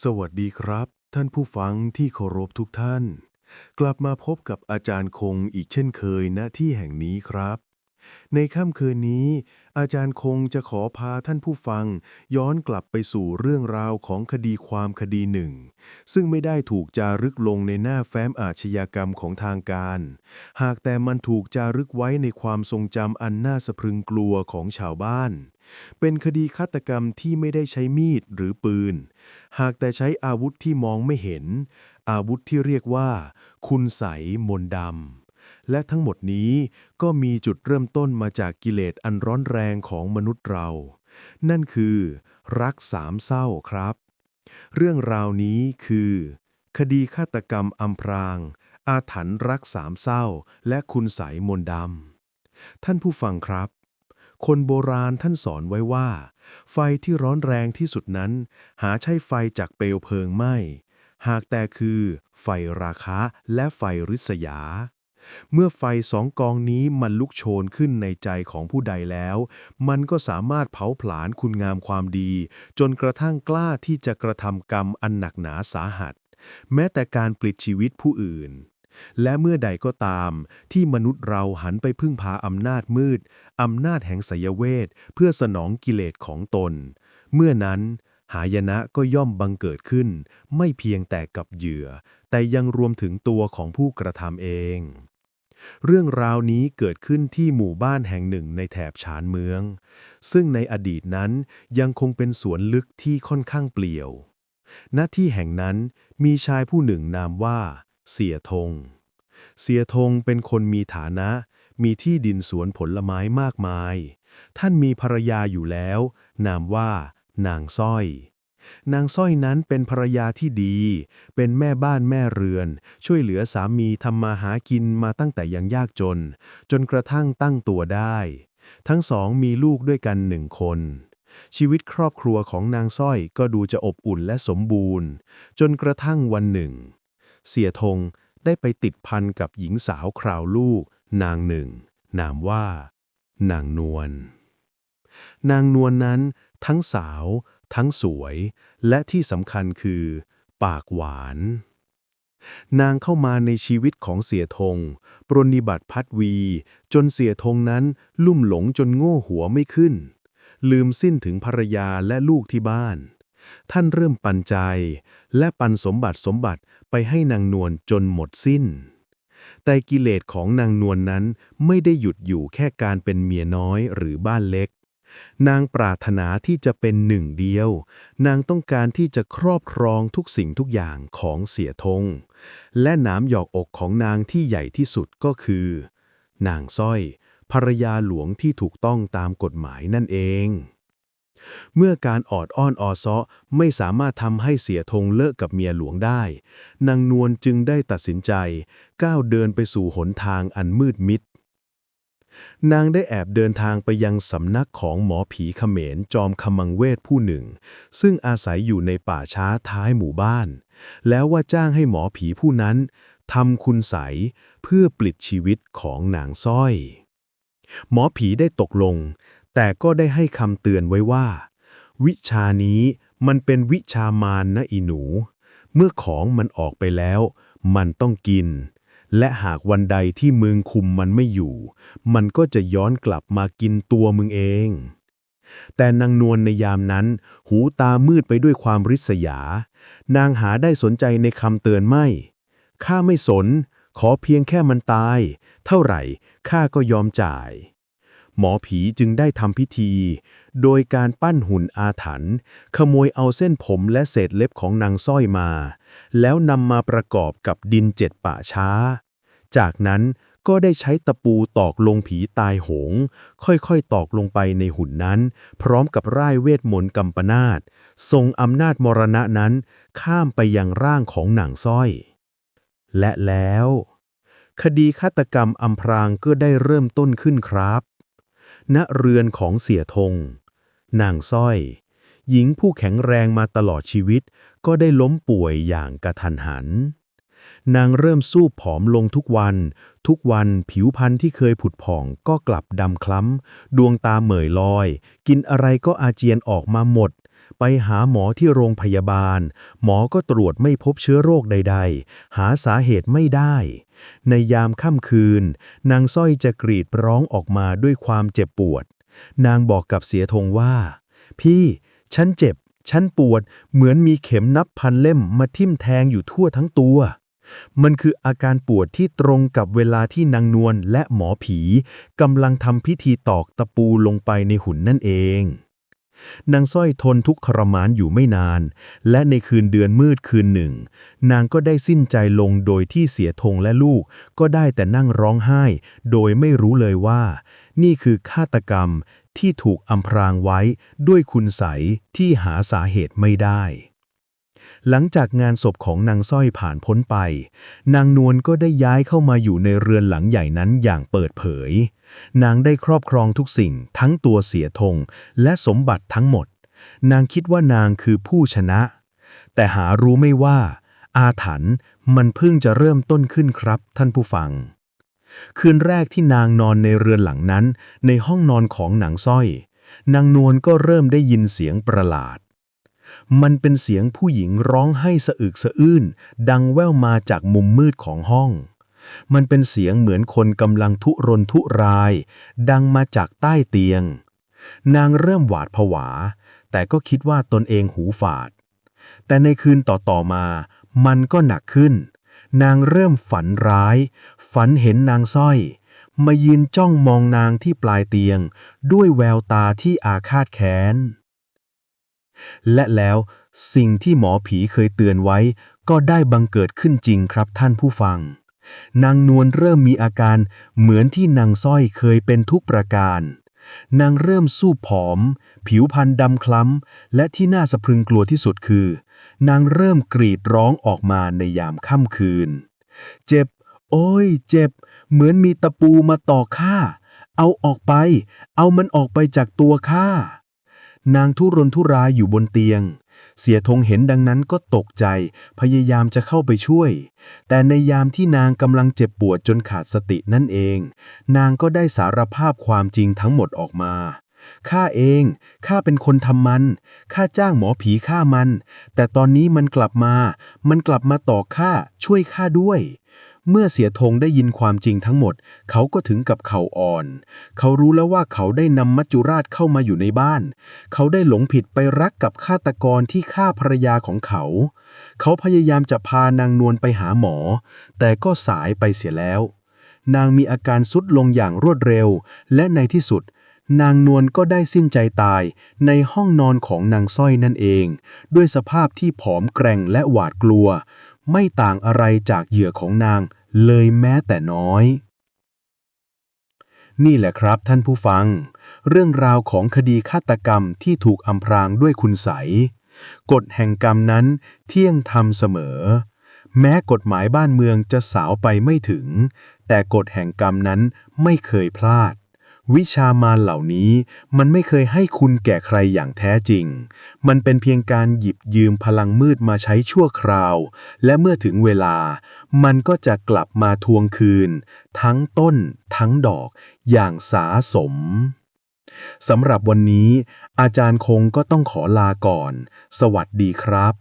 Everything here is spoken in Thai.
สวัสดีครับ ท่านผู้ฟังที่เคารพทุกท่าน กลับมาพบกับอาจารย์คงอีกเช่นเคยณที่แห่งนี้ครับ ในค่ำคืนนี้ อาจารย์คงจะขอพาท่านผู้ฟัง ย้อนกลับไปสู่เรื่องราวของคดีความคดีหนึ่ง ซึ่งไม่ได้ถูกจารึกลงในหน้าแฟ้มอาชญากรรมของทางการ หากแต่มันถูกจารึกไว้ในความทรงจำอันน่าสะพรึงกลัวของชาวบ้าน เป็นคดีฆาตกรรมที่ไม่ได้ใช้มีดหรือปืน หากแต่ใช้อาวุธที่มองไม่เห็น อาวุธที่เรียกว่า คุณใสมนดำ และทั้งหมดนี้ก็มีจุดเริ่มต้นมาจากกิเลสอันร้อนแรงของมนุษย์เรา นั่นคือ รักสามเศร้าครับ เรื่องราวนี้คือ คดีฆาตกรรมอำพราง อาถรรพ์รักสามเศร้า และคุณใสยมนดำท่านผู้ฟังครับ คนโบราณท่านสอนไว้ว่า ไฟที่ร้อนแรงที่สุดนั้น หาใช่ไฟจากเปลวเพลิงไหม้ หากแต่คือ ไฟราคะและไฟริษยา เมื่อไฟสองกองนี้มันลุกโชนขึ้นในใจของผู้ใดแล้ว มันก็สามารถเผาผลาญคุณงามความดี จนกระทั่งกล้าที่จะกระทำกรรมอันหนักหนาสาหัส แม้แต่การปลิดชีวิตผู้อื่น และเมื่อใดก็ตาม ที่มนุษย์เราหันไปพึ่งพาอำนาจมืด อำนาจแห่งไสยเวท เพื่อสนองกิเลสของตน เมื่อนั้น หายนะก็ย่อมบังเกิดขึ้น ไม่เพียงแต่กับเหยื่อ แต่ยังรวมถึงตัวของผู้กระทำเอง เรื่องราวนี้เกิดขึ้นที่หมู่บ้านแห่งหนึ่งในแถบชานเมือง ซึ่งในอดีตนั้นยังคงเป็นสวนลึกที่ค่อนข้างเปลี่ยวณที่แห่งนั้นมีชายผู้หนึ่งนามว่า เสียธงเสียธงเป็นคนมีฐานะ มีที่ดินสวนผลไม้มากมาย ท่านมีภรรยาอยู่แล้ว นามว่า นางสร้อย นางสร้อยนั้นเป็นภรรยาที่ดี เป็นแม่บ้านแม่เรือน ช่วยเหลือสามีทำมาหากินมาตั้งแต่ยังยากจน จนกระทั่งตั้งตัวได้ ทั้งสองมีลูกด้วยกันหนึ่งคนชีวิตครอบครัวของนางสร้อยก็ดูจะอบอุ่นและสมบูรณ์ จนกระทั่งวันหนึ่ง เสียธงได้ไปติดพันกับหญิงสาวคราวลูก นางหนึ่ง นามว่า นางนวล นางนวลนนั้นทั้งสาว ทั้งสวย และที่สำคัญคือ ปากหวาน นางเข้ามาในชีวิตของเสียธง ปรนนิบัติพัดวี จนเสียธงนั้นลุ่มหลงจนโง่หัวไม่ขึ้น ลืมสิ้นถึงภรรยาและลูกที่บ้าน ท่านเริ่มปันใจ และปันสมบัติสมบัติไปให้นางนวลจนหมดสิ้น แต่กิเลสของนางนวลนนั้นไม่ได้หยุดอยู่แค่การเป็นเมียน้อยหรือบ้านเล็ก นางปรารถนาที่จะเป็นหนึ่งเดียว นางต้องการที่จะครอบครองทุกสิ่งทุกอย่างของเสียธงและหนามหยอกอกของนางที่ใหญ่ที่สุดก็คือ นางสร้อยภรรยาหลวงที่ถูกต้องตามกฎหมายนั่นเอง เมื่อการออดอ้อนออซ้อไม่สามารถทำให้เสียธงเลิกกับเมียหลวงได้ นางนวลจึงได้ตัดสินใจ ก้าวเดินไปสู่หนทางอันมืดมิด นางได้แอบเดินทางไปยังสำนักของหมอผีเขมรจอมขมังเวทผู้หนึ่ง ซึ่งอาศัยอยู่ในป่าช้าท้ายหมู่บ้าน แล้วว่าจ้างให้หมอผีผู้นั้นทำคุณใสยเพื่อปลิดชีวิตของนางสร้อย หมอผีได้ตกลง แต่ก็ได้ให้คำเตือนไว้ว่า วิชานี้มันเป็นวิชามารนะอีหนู เมื่อของมันออกไปแล้ว มันต้องกิน และหากวันใดที่มึงคุมมันไม่อยู่ มันก็จะย้อนกลับมากินตัวมึงเอง แต่นางนวลในยามนั้น หูตามืดไปด้วยความริษยา นางหาได้สนใจในคำเตือนไม่ ข้าไม่สน ขอเพียงแค่มันตาย เท่าไหร่ข้าก็ยอมจ่าย หมอผีจึงได้ทำพิธี โดยการปั้นหุ่นอาถรรพ์ขโมยเอาเส้นผมและเศษเล็บของนางสร้อยมา แล้วนำมาประกอบกับดินเจ็ดป่าช้า จากนั้นก็ได้ใช้ตะปูตอกลงผีตายโหง ค่อยๆ ตอกลงไปในหุ่นนั้น พร้อมกับร่ายเวทมนต์กำปนาตทรงอำนาจมรณะนั้น ข้ามไปยังร่างของนางสร้อย และแล้ว คดีฆาตกรรมอำพรางก็ได้เริ่มต้นขึ้นครับ ณเรือนของเสียธงนางสร้อย หญิงผู้แข็งแรงมาตลอดชีวิต ก็ได้ล้มป่วยอย่างกระทันหัน นางเริ่มสู้ผอมลงทุกวัน ทุกวันผิวพรรณที่เคยผุดผ่องก็กลับดำคล้ำ ดวงตาเหม่ยลอย กินอะไรก็อาเจียนออกมาหมดไปหาหมอที่โรงพยาบาล หมอก็ตรวจไม่พบเชื้อโรคใด ๆ หาสาเหตุไม่ได้ ในยามค่ำคืน นางสร้อยจะกรีดร้องออกมาด้วยความเจ็บปวด นางบอกกับเสียธงว่า พี่ ฉันเจ็บ ฉันปวด เหมือนมีเข็มนับพันเล่มมาทิ่มแทงอยู่ทั่วทั้งตัว มันคืออาการปวดที่ตรงกับเวลาที่นางนวลและหมอผีกำลังทำพิธีตอกตะปูลงไปในหุ่นนั่นเอง นางสร้อยทนทุกขรมานอยู่ไม่นาน และในคืนเดือนมืดคืนหนึ่ง นางก็ได้สิ้นใจลงโดยที่เสียธงและลูก ก็ได้แต่นั่งร้องไห้ โดยไม่รู้เลยว่า นี่คือฆาตกรรมที่ถูกอำพรางไว้ด้วยคุณใสที่หาสาเหตุไม่ได้ หลังจากงานศพของนางสร้อยผ่านพ้นไป นางนวลก็ได้ย้ายเข้ามาอยู่ในเรือนหลังใหญ่นั้นอย่างเปิดเผย นางได้ครอบครองทุกสิ่งทั้งตัวเสียธงและสมบัติทั้งหมด นางคิดว่านางคือผู้ชนะ แต่หารู้ไม่ว่า อาถรรพ์มันเพิ่งจะเริ่มต้นขึ้นครับ ท่านผู้ฟังคืนแรกที่นางนอนในเรือนหลังนั้น ในห้องนอนของนางสร้อย นางนวลก็เริ่มได้ยินเสียงประหลาด มันเป็นเสียงผู้หญิงร้องไห้สะอึกสะอื้น ดังแว่วมาจากมุมมืดของห้อง มันเป็นเสียงเหมือนคนกำลังทุรนทุราย ดังมาจากใต้เตียง นางเริ่มหวาดผวา แต่ก็คิดว่าตนเองหูฝาด แต่ในคืนต่อๆมา มันก็หนักขึ้น นางเริ่มฝันร้าย ฝันเห็นนางสร้อยมายืนจ้องมองนางที่ปลายเตียง ด้วยแววตาที่อาฆาตแค้น และแล้วสิ่งที่หมอผีเคยเตือนไว้ ก็ได้บังเกิดขึ้นจริงครับท่านผู้ฟัง นางนวลเริ่มมีอาการเหมือนที่นางสร้อยเคยเป็นทุกประการ นางเริ่มสู้ผอม ผิวพรรณดำคล้ำ และที่น่าสะพรึงกลัวที่สุดคือ นางเริ่มกรีดร้องออกมาในยามค่ำคืน เจ็บ โอ้ย เจ็บ เหมือนมีตะปูมาตอกข้าเอาออกไป เอามันออกไปจากตัวข้า นางทุรนทุรายอยู่บนเตียง เสียธงเห็นดังนั้นก็ตกใจ พยายามจะเข้าไปช่วย แต่ในยามที่นางกำลังเจ็บปวดจนขาดสตินั่นเอง นางก็ได้สารภาพความจริงทั้งหมดออกมาข้าเอง ข้าเป็นคนทำมัน ข้าจ้างหมอผีฆ่ามัน แต่ตอนนี้มันกลับมา มันกลับมาต่อข้า ช่วยข้าด้วย เมื่อเสียธงได้ยินความจริงทั้งหมด เขาก็ถึงกับเข่าอ่อน เขารู้แล้วว่าเขาได้นำมัจจุราชเข้ามาอยู่ในบ้าน เขาได้หลงผิดไปรักกับฆาตกรที่ฆ่าภรรยาของเขา เขาพยายามจะพานางนวลไปหาหมอ แต่ก็สายไปเสียแล้ว นางมีอาการสุดลงอย่างรวดเร็ว และในที่สุด นางนวลก็ได้สิ้นใจตายในห้องนอนของนางสร้อยนั่นเอง ด้วยสภาพที่ผอมแกร่งและหวาดกลัว ไม่ต่างอะไรจากเหยื่อของนางเลยแม้แต่น้อย นี่แหละครับท่านผู้ฟัง เรื่องราวของคดีฆาตกรรมที่ถูกอำพรางด้วยคุณใสกฎแห่งกรรมนั้นเที่ยงธรรมเสมอ แม้กฎหมายบ้านเมืองจะสาวไปไม่ถึง แต่กฎแห่งกรรมนั้นไม่เคยพลาด วิชามารเหล่านี้ มันไม่เคยให้คุณแก่ใครอย่างแท้จริง มันเป็นเพียงการหยิบยืมพลังมืดมาใช้ชั่วคราว และเมื่อถึงเวลา มันก็จะกลับมาทวงคืน ทั้งต้น ทั้งดอก อย่างสาสมสำหรับวันนี้ อาจารย์คงก็ต้องขอลาก่อน สวัสดีครับ